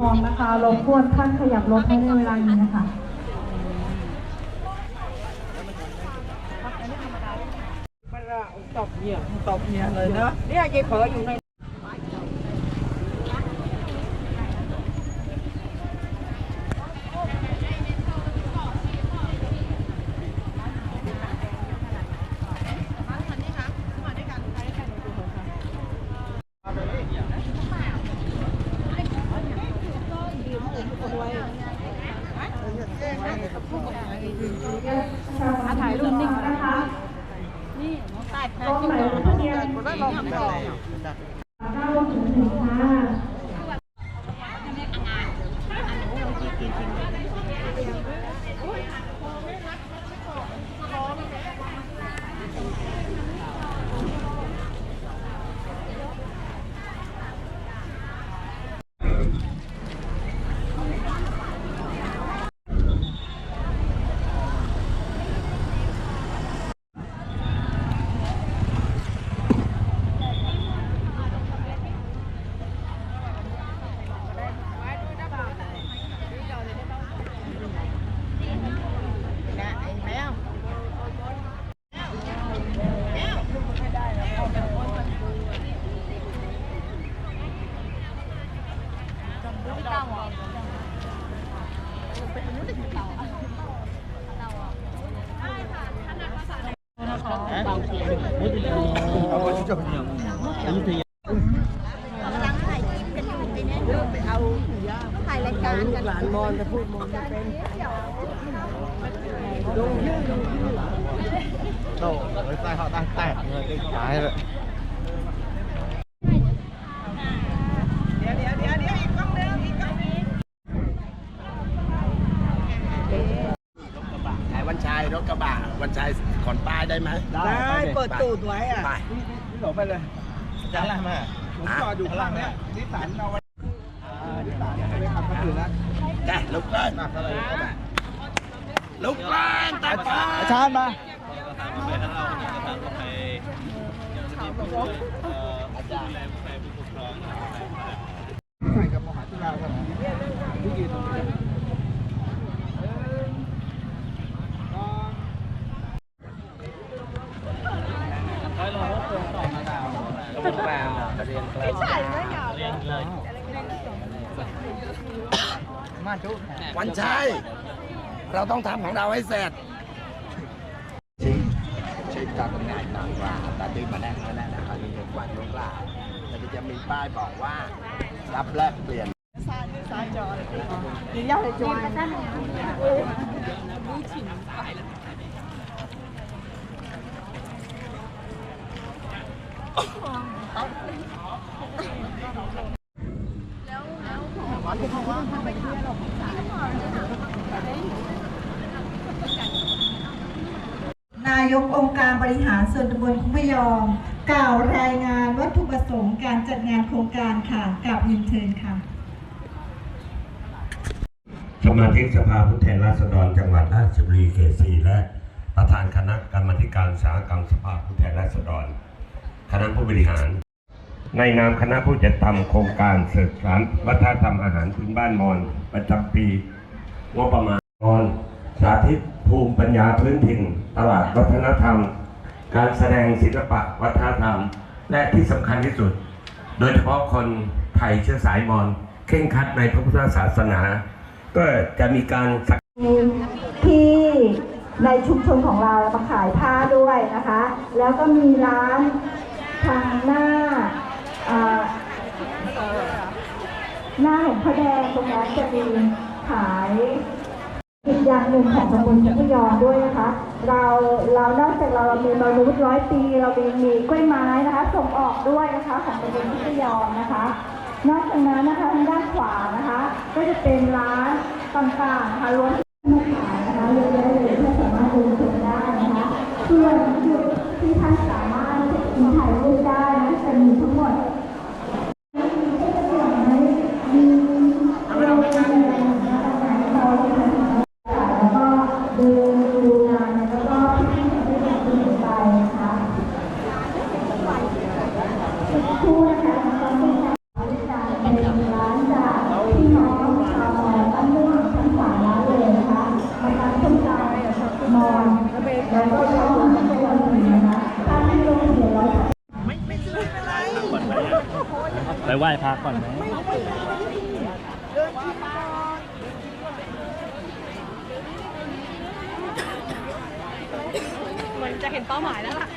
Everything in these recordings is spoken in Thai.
มองนะคะรบกวนท่านขยับรถให้ในเวลานี้นะคะตบเนี่ยตบเนี่ยเลยเนอะเนี่ยยายเผลออยู่ใน Thank you. ถ่ายรายการกันห ได้ไหมได้เปิดตูดไว้อะไปพี่หลบไปเลยจะอะไรมาผมจอดอยู่ข้างล่างเนี่ยนิสสันเอาไว้นิสสันไปขับมาถึงแล้วแกลุกเลยลุกเลยตัดไปอาจารย์มาใส่กับมหาจุฬาครับที่ยืนตรงนี้ มาจุวันชัยเราต้องทำของเราให้เสร็จชี้ชี้จากตำแหน่งต่างว่าตาดึงมาแน่นมาแน่นนะครับมีเงินกวาดลูกหลานแล้วก็จะมีป้ายบอกว่า รับแลกเปลี่ยนนาย นายกองค์การบริหารส่วนตำบลคุ้งพยอม กล่าวรายงานวัตถุประสงค์การจัดงานโครงการค่ะกล่าวยินเชิญค่ะ สมาชิกสภาผู้แทนราษฎรจังหวัดราชบุรีเขตสี่และประธานคณะกรรมาธิการสาหกรรมสภาผู้แทนราษฎร คณะผู้บริหาร ในนามคณะผู้จัดทำโครงการสืบสานวัฒนธรรมอาหารพื้นบ้านมอญประจำปีงบประมาณมอญสาธิตภูมิปัญญาพื้นถิ่น ตลาดวัฒนธรรม การแสดงศิลปะวัฒนธรรม และที่สำคัญที่สุด โดยเฉพาะคนไทยเชื้อสายมอญเข่งครัดในพระพุทธศาสนา ก็จะมีการสักที่ในชุมชนของเรามาขายผ้าด้วยนะคะ แล้วก็มีร้าน ทางหน้าอ่าหน้าของพระแดงตรงนั้นจะมีขายอีกอย่างหนึ่งของตำบลพุทยอมด้วยนะคะ เราเรานอกจากเรามีมารุษร้อยปี เรามีมีกล้วยไม้นะคะส่งออกด้วยนะคะของตำบลพุทยอมนะคะ นอกจากนั้นนะคะทางด้านขวานะคะ ก็จะเป็นร้านต่างๆนะคะล้วนมาขายนะคะเยอะแยะเลยที่สามารถเดินชมได้นะคะเพื่อจุดที่ท่านสามารถเช็คอินถ่ายรูปได้นะจะมีทั้งหมด มีโรงเรียนนะคะแล้วก็เดินดูงานแล้วก็ที่ที่จะเป็นไปนะคะคู่นะคะตอนนี้การเป็นร้านจากพี่น้อง ไปไหว้พระก่อนไหมเหมือนจะเห็นเป้าหมายแล้วล่ะ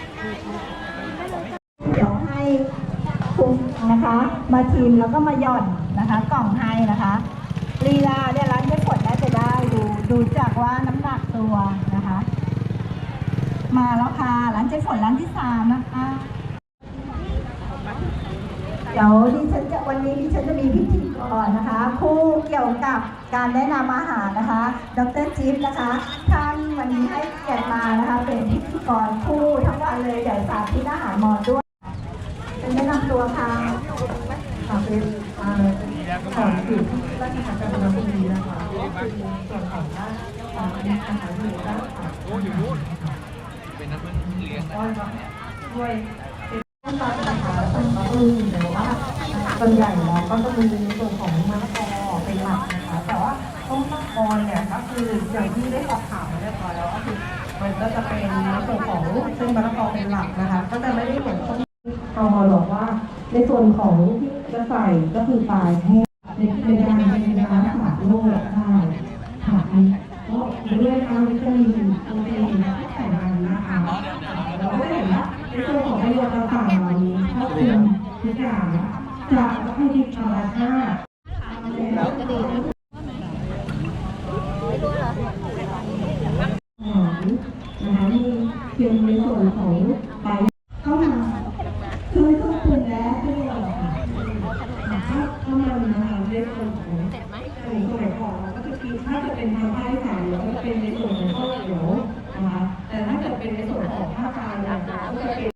เดี๋ยวให้คุณนะคะ มาชิมแล้วก็มาหย่อนนะคะ กล่องให้นะคะลีลาเนี่ยร้านเจ๊ฝนน่าจะได้ดูดูจากว่าน้ำหนักตัวนะคะ มาแล้วค่ะร้านเจ๊ฝนร้านที่สามนะคะ เดี๋ยวดิฉันจะวันนี้ดิฉันจะมีพิธีกรนะคะ คู่เกี่ยวกับการแนะนำอาหารนะคะ ดรจิ๊บนะคะท่านวันนี้ให้เกียรติมานะคะเป็นพิธีกรคู่ทั้งวันเลยเดี๋ยวสาธิตอาหารมอนด้วยเป็นแนะนำตัวค่ะค่ะเป็นอ่าของอยู่ที่ราชการจังหวัดบุรีนะคะก็คือส่วนของด้านอาอาหารอยู่ด้านอ่าโอ้อยู่นู้นเป็นนักเรียนด้วยเป็นตอนนะคะเป็นมะม่วงแต่ว่า ส่วนใหญ่แล้วก็จะมีในส่วนของมะละกอเป็นหลักนะคะ แต่ว่าต้มมะละกอเนี่ยก็คืออย่างที่ได้สอบถามมาเรียบร้อยแล้วก็คือมันก็จะเป็นในส่วนของเส้นมะละกอเป็นหลักนะคะ ก็จะไม่ได้เหมือนต้มเอามาบอกว่า ในส่วนของที่จะใส่ก็คือปลายแห้งในในการในการรักษาโรคได้ค่ะก็ด้วยทางวิตามินโปรตีนและไขมันนะคะเราก็เห็นว่าในส่วนของประโยชน์ต่างๆเหล่านี้ถ้าคุณทุกอย่าง จากวัตถุดิบธรรมชาติหอมนะคะมีเพียงในส่วนของปลายเข้ามา คือไม่ต้องปรุงแล้วไม่ต้องหรอกค่ะถ้าถ้ามันนะคะเรียกคนของสมัยก่อนเราก็จะกินถ้าจะเป็นทางภาคอีสานเราก็จะเป็นในส่วนของข้าวเหนียวนะคะแต่ถ้าเกิดเป็นในส่วนของภาคกลางเนี่ยเราก็จะเป็น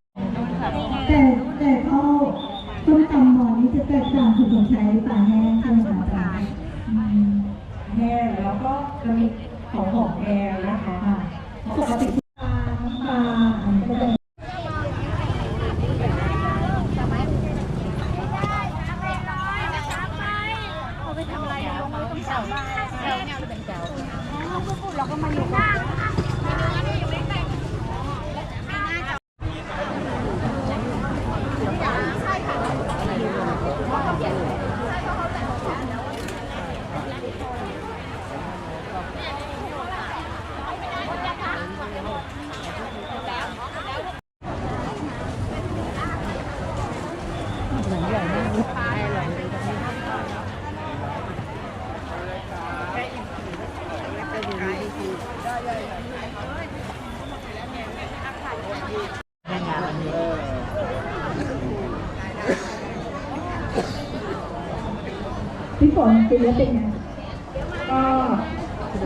แต่แต่ข้าวต้มตำมอนนี่จะแตกต่างคือผมใช้ปลาแห้งใช่ไหมคะอาจารย์อืม แห้งแล้วก็จะมีของหอมแดงนะคะปกติ ปลาปลาอันนี้ก็จะ เอาไปทำอะไรลงมาต้อง เสาแล้วเนี่ยเป็นเสาเราก็มาอยู่ กันพี่ฝนกินแล้วเป็นไงก็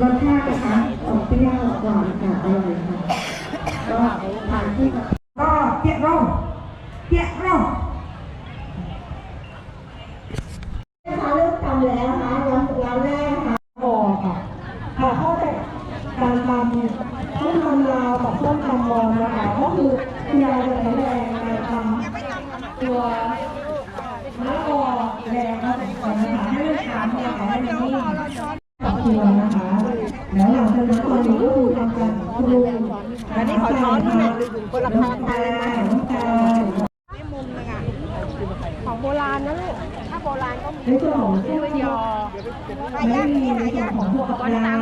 รสชาตินะคะออกเปรี้ยวหวานค่ะอร่อยค่ะก็ทานที่ก็เปียกร่องเปียกร่อง นะคะเริ่มทำแล้วนะคะวันวันแรกนะคะ ออกค่ะค่ะเข้าแต่การทำต้มตำลาวกับต้มตำมอนนะคะก็คือคุณยายจะใช้แรงในการทำตัวมะละกอแดงนะก่อนนะคะให้มันทำเนี่ยค่ะให้มันนิ่มกับเกลือนะคะ แล้วหลังจากนั้นตอนนี้ก็คือทำการปรุงอันนี้ขอช้อนหน่อยคนละช้อนแต่น้ำตาล ของโบราณนะลูก ถ้าโบราณก็ ในส่วนของเส้นยอไม่มีในส่วนของพวกกะเพรา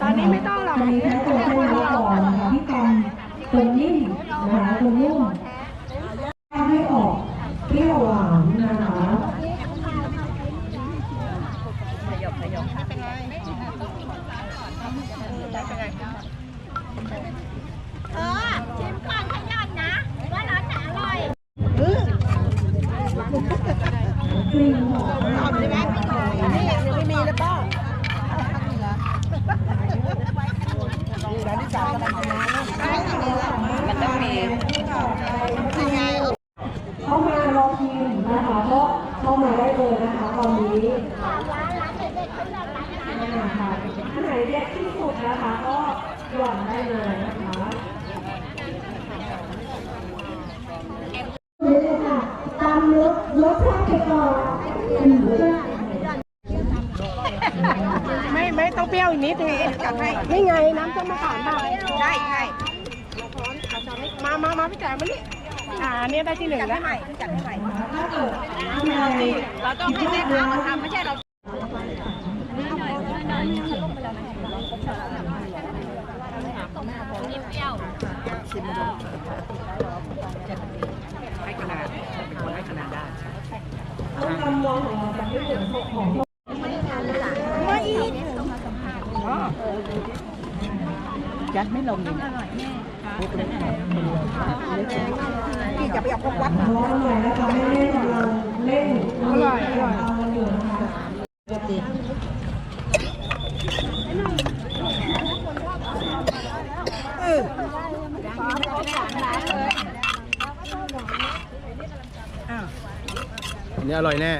ตอนนี้ไม่ต้องหรอกตอนนี้ใช้ตัวเส้นยอก่อนนะคะที่กันตัวนิ่มนะคะตัวนุ่มให้ออกเปรี้ยวหวานนะคะ เออชิมก่อนขย่อนนะ ว่าร้านไหนอร่อย กลิ่น หอมหอมใช่ไหมนี่ยังไม่มีเลยป้ามันต้องมีเข้ามารอคิวนะคะก็เข้ามาได้เลยนะคะตอนนี้นะคะอันไหนเด็ดที่สุดนะคะก็หย่อนได้เลย รี้ยวอีกนิดนึงจัดให้ นี่ไงน้ำส้มมะขามเปล่าได้ใช่มามามาพี่แจ๋วมานี่อ่าอันนี้ได้ที่หนึ่งแล้วจัดให้ใหม่ถ้าเกิดที่ใดเราต้องให้แม่ค้ามาทำไม่ใช่เราต้องนำมองของเราจากที่ถึงของ ยัดไม่ลงเลยพี่จะไปเอาพวกวัดน้อน่อยนะคะไม่เล่นเล่นอร่อยอร่อยเอออันนี้อร่อยแน่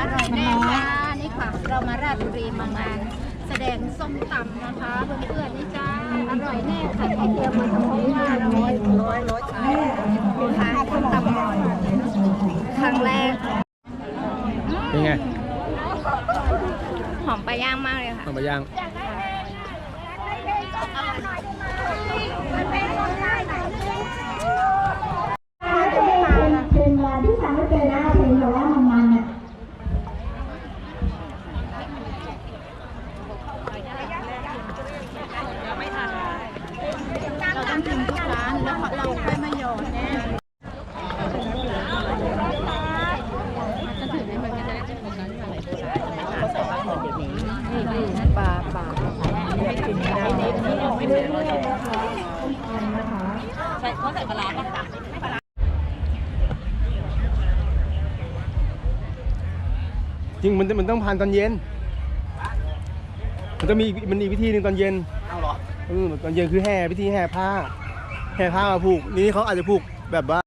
อร่อยแน่ค่ะนี่ค่ะเรามาราชบุรีมางาน แสดงส้มตำนะคะเพื่อนๆนี่จ้าอร่อยแน่ค่ะที่เดียวมาทำที่ว่ายราร้อยร้อยร้อยทานส้มตำครั้งแรกเป็นไง หอมปลาย่างมากเลยค่ะ ทำไปย่างมาที่ทำให้เป็นหน้าเพลงแต่ว่ามันมันเนี่ย เราต้องถึงทุกร้านแล้วเราค่อยมาโยนแน่จะถือในมันก็จะได้เป็นคนนั้นอะไรใส่ปลาหมดเดี๋ยวนี้นี่ปลาปลาไม่กินไม่ได้นี่ นี่เราไม่ได้ใส่เขาใส่ปลาร้าป่ะจริงมันมันต้องผ่านตอนเย็น มันจะมีมันมีวิธีหนึ่งตอนเย็นเอาหรอตอนเย็นคือแห่พิธีแห่ผ้า แห่ผ้ามาผูก นี่เขาอาจจะผูกแบบว่า